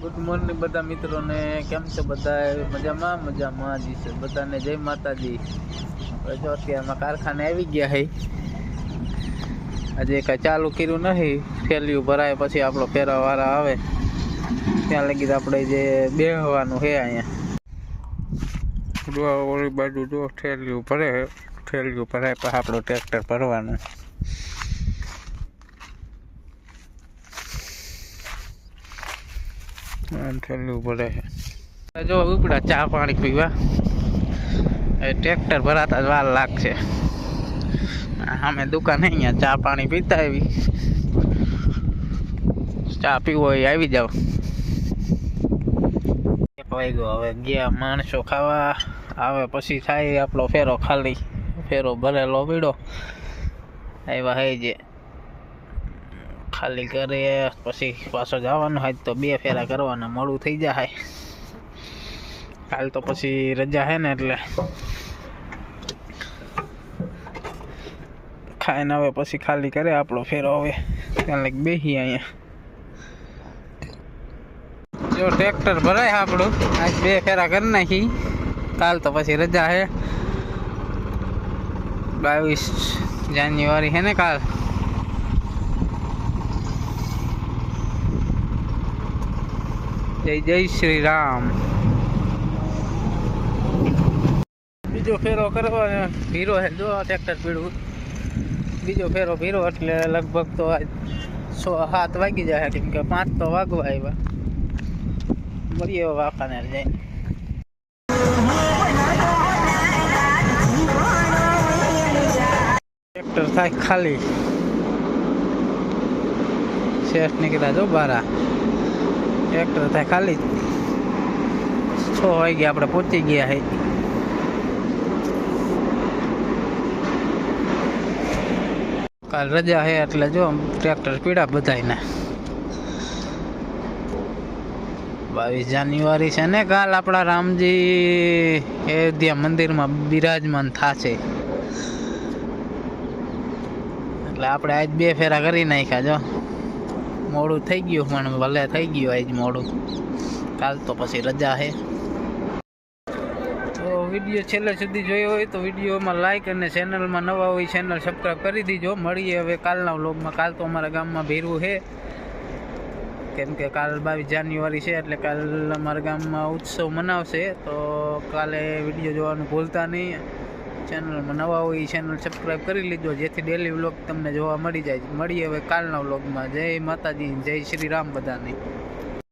Good morning બધા મિત્રોને. કેમ છે બધા મજામાં? મજામાં જી છે. બધાને જય માતાજી. જો અત્યારમાં કારખાને આવી ગયા હે. આજે કાંઈ ચાલુ કર્યું નહીં ફેલિયું ભરાય પછી આપણો ફેરાવાળા આવે. ત્યાં લગી આપણે જે બેહવાનું છે અહીંયા. ઓલી બાજુ જો ઠેલિયું ભરે ઠેલિયું ભરાય પછી આપણો ટ્રેક્ટર ભરવાનું. આમ ઠેલિયું પડે જો ઉપડા ચા પાણી પીવા. એ ટ્રેક્ટર ભરાતા જ વાર લાગશે. અમે દુકાન અહીંયા ચા પાણી પીતા આવી. ચા પીવો એ આવી જાવ વાગ્યો, હવે ગયા માણસો ખાવા. આવે પછી થાય આપણો ફેરો ખાલી. ફેરો ભરેલો પીડો આવ્યા હે જે. ખાલી કરે, પછી પાછો જવાનું હોય તો બે ફેરા કરવાના, મોડું થઈ જાય. કાલ તો પછી રજા હે ને એટલે. ખાઈને હવે પછી ખાલી કરે આપણો ફેરો હવે. ત્યાં લઈ બેસી અહીંયા. જો ટ્રેક્ટર ભરાય આપણું. આજ બે ફેરા કરી નાખી. કાલ તો પછી રજા હે. બાવીસ જાન્યુઆરી હે ને કાલ? જય જય શ્રી રામ બીજો ફેરો કરવા ભીરો હે, જો ટ્રેક્ટર પીડું બીજો ફેરો ભીરો એટલે લગભગ તો આજ છ સાત વાગી જાય કેમ કે પાંચ તો વાગવા આવ્યા મળીએ વાંકાને જઈને. ટ્રેક્ટર થાય ખાલી. શેઠ નીકળ્યા જો બારા. ટ્રેક્ટર થાય ખાલી છ વાગે આપણે પહોંચી ગયા હે. કાલ રજા હે એટલે જો ટ્રેક્ટર પીડા બધાને બાવીસ જાન્યુઆરી છે ને કાલ આપણા રામજી અયોધ્યા મંદિરમાં બિરાજમાન થશે. એટલે આપણે આજ બે ફેરા કરી નાખ્યા જો. મોડું થઈ ગયું પણ ભલે થઈ ગયું આજ મોડું. કાલ તો પછી રજા છે તો વીડિયો છેલ્લે સુધી જોયો હોય તો વિડીયોમાં લાઈક અને ચેનલમાં નવા હોય ચેનલ સબસ્ક્રાઈબ કરી દીજો. મળીએ હવે કાલના વ્લોગમાં કાલ તો અમારા ગામમાં ભીરવું છે કેમ કે કાલ બાવીસ જાન્યુઆરી છે એટલે કાલ અમારા ગામમાં ઉત્સવ મનાવશે. તો કાલે વીડિયો જોવાનું ભૂલતા નહીં. ચેનલમાં નવા હોય ચેનલ સબસ્ક્રાઈબ કરી લીધો, જેથી ડેલી વ્લોગ તમને જોવા મળી જાય. મળીએ હવે કાલના વ્લોગમાં જય માતાજી, જય શ્રી રામ બધાને.